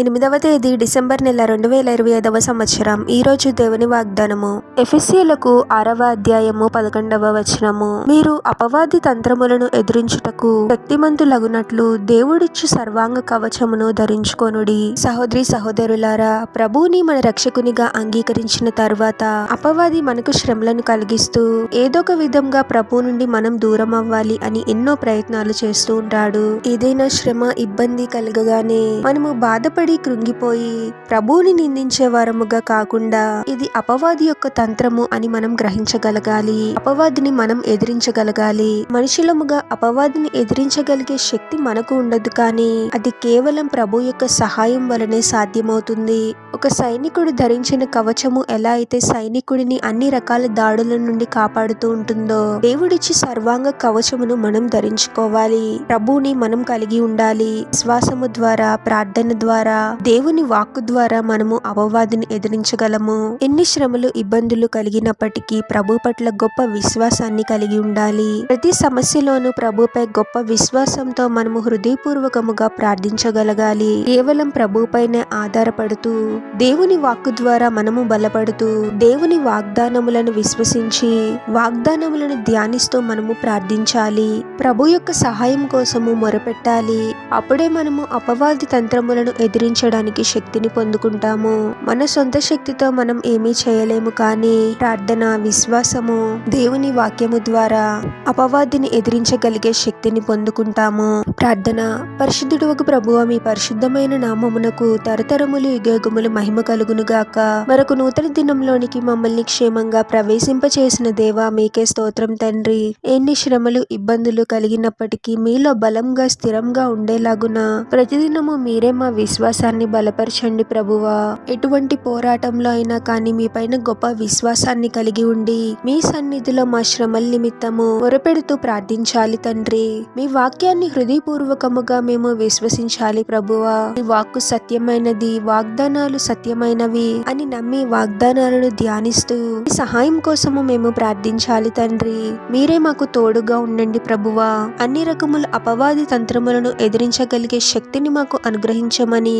ఎనిమిదవ తేదీ డిసెంబర్ నెల రెండు వేల ఇరవై ఐదవ సంవత్సరం. ఈ రోజు దేవుని వాగ్దానము. ఎఫ్ఎస్సీలకు ఆరవ అధ్యాయము పదకొండవ వచనము. మీరు అపవాది తంత్రములను ఎదురించుటకు శక్తిమంతులగునట్లు దేవుడిచ్చు సర్వాంగ కవచమును ధరించుకొనుడి. సహోదరి సహోదరులారా ప్రభువుని మన రక్షకునిగా అంగీకరించిన తర్వాత అపవాది మనకు శ్రమలను కలిగిస్తూ ఏదొక విధంగా ప్రభు నుండి మనం దూరం అవ్వాలి అని ఎన్నో ప్రయత్నాలు చేస్తూ ఉంటాడు. ఏదైనా శ్రమ ఇబ్బంది కలగగానే మనము బాధపడి కృంగిపోయి ప్రభువుని నిందించే వారముగా కాకుండా ఇది అపవాది యొక్క తంత్రము అని మనం గ్రహించగలగాలి. అపవాదిని మనం ఎదిరించగలగాలి. మనుషులముగా అపవాదిని ఎదిరించగలిగే శక్తి మనకు ఉండదు కానీ అది కేవలం ప్రభు యొక్క సహాయం వలనే సాధ్యమవుతుంది. ఒక సైనికుడు ధరించిన కవచము ఎలా అయితే సైనికుడిని అన్ని రకాల దాడుల నుండి కాపాడుతూ ఉంటుందో దేవుడిచ్చి సర్వాంగ కవచమును మనం ధరించుకోవాలి. ప్రభువుని మనం కలిగి ఉండాలి. విశ్వాసము ద్వారా ప్రార్థన ద్వారా దేవుని వాక్కు ద్వారా మనము అపవాదిని ఎదిరించగలము. ఎన్ని శ్రమలు ఇబ్బందులు కలిగినప్పటికీ ప్రభు పట్ల గొప్ప విశ్వాసాన్ని కలిగి ఉండాలి. ప్రతి సమస్యలోనూ ప్రభుపై గొప్ప విశ్వాసంతో మనము హృదయపూర్వకముగా ప్రార్థించగలగాలి. కేవలం ప్రభుపైనే ఆధారపడుతూ దేవుని వాక్కు ద్వారా మనము బలపడుతూ దేవుని వాగ్దానములను విశ్వసించి వాగ్దానములను ధ్యానిస్తూ మనము ప్రార్థించాలి. ప్రభు యొక్క సహాయం కోసము మొరపెట్టాలి. అప్పుడే మనము అపవాది తంత్రములను ఎదిరించడానికి శక్తిని పొందుకుంటాము. మన సొంత శక్తితో మనం ఏమీ చేయలేము కానీ ప్రార్థన విశ్వాసము దేవుని వాక్యము ద్వారా అపవాదిని ఎదిరించగలిగే శక్తిని పొందుకుంటాము. ప్రార్థన పరిశుద్ధుడు ఒక ప్రభువ మీ పరిశుద్ధమైన నామమునకు తరతరములు యుగయుగములు మహిమ కలుగును గాక మరొక నూతన దినంలోనికి మమ్మల్ని క్షేమంగా ప్రవేశింపచేసిన దేవా మీకే స్తోత్రం తండ్రి. ఎన్ని శ్రమలు ఇబ్బందులు కలిగినప్పటికీ మీలో బలంగా స్థిరంగా ఉండేలాగున ప్రతిదినము మీరే మా విశ్వాసాన్ని బలపరచండి ప్రభువా. ఎటువంటి పోరాటంలో అయినా కానీ మీ పైన గొప్ప విశ్వాసాన్ని కలిగి ఉండి మీ సన్నిధిలో మా శ్రమల నిమిత్తము మొరపెడుతూ ప్రార్థించాలి తండ్రి. మీ వాక్యాన్ని హృదయపూర్వకముగా మేము విశ్వసించాలి ప్రభువా. మీ వాక్కు సత్యమైనది వాగ్దానాలు సత్యమైనవి అని నమ్మి వాగ్దానాలను ధ్యానిస్తూ మీ సహాయం కోసము మేము ప్రార్థించాలి తండ్రి. మీరే మాకు తోడుగా ఉండండి ప్రభువా. అన్ని రకముల అపవాది తంత్రములను ఎదిరించగలిగే శక్తిని మాకు అనుగ్రహించమని